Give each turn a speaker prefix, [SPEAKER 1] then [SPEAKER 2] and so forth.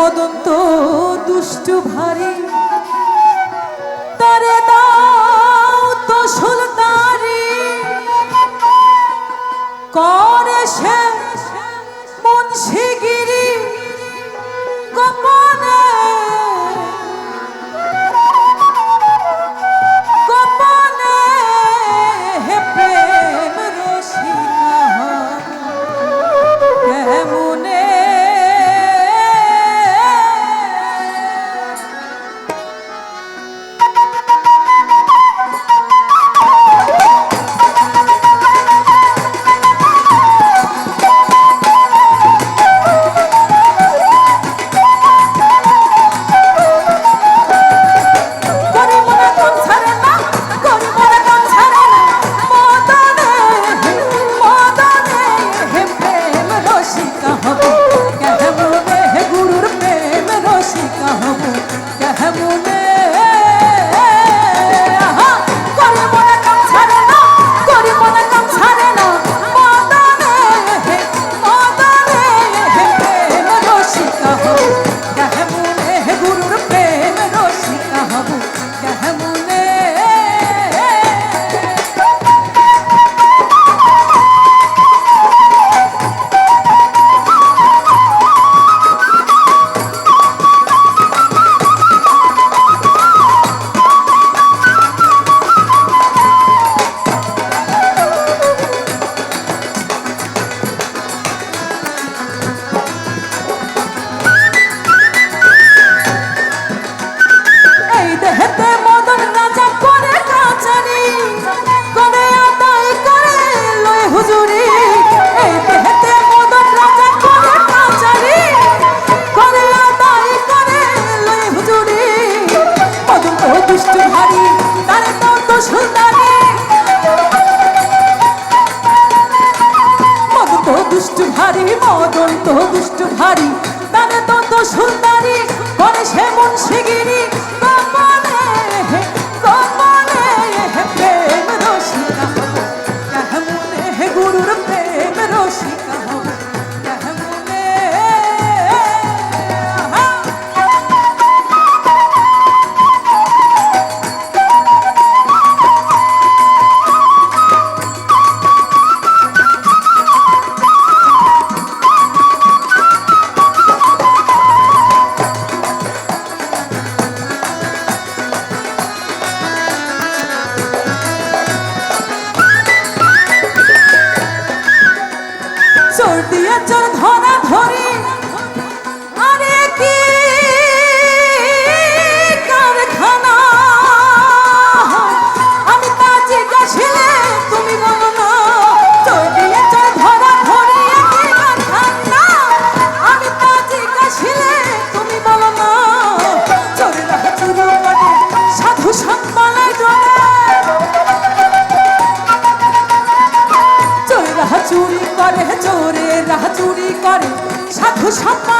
[SPEAKER 1] মদন্ত দুষ্ট ভারে। তারে দাও তো সুলতারি করে সে মুন্সি বৈষ্ণবহারি তার নাম তো সুন্দরী। মদন তো দুষ্টভারি মদন তো দুষ্টভারি তার নাম তো সুলতানি করে সে মুন্সিগিরি সাথে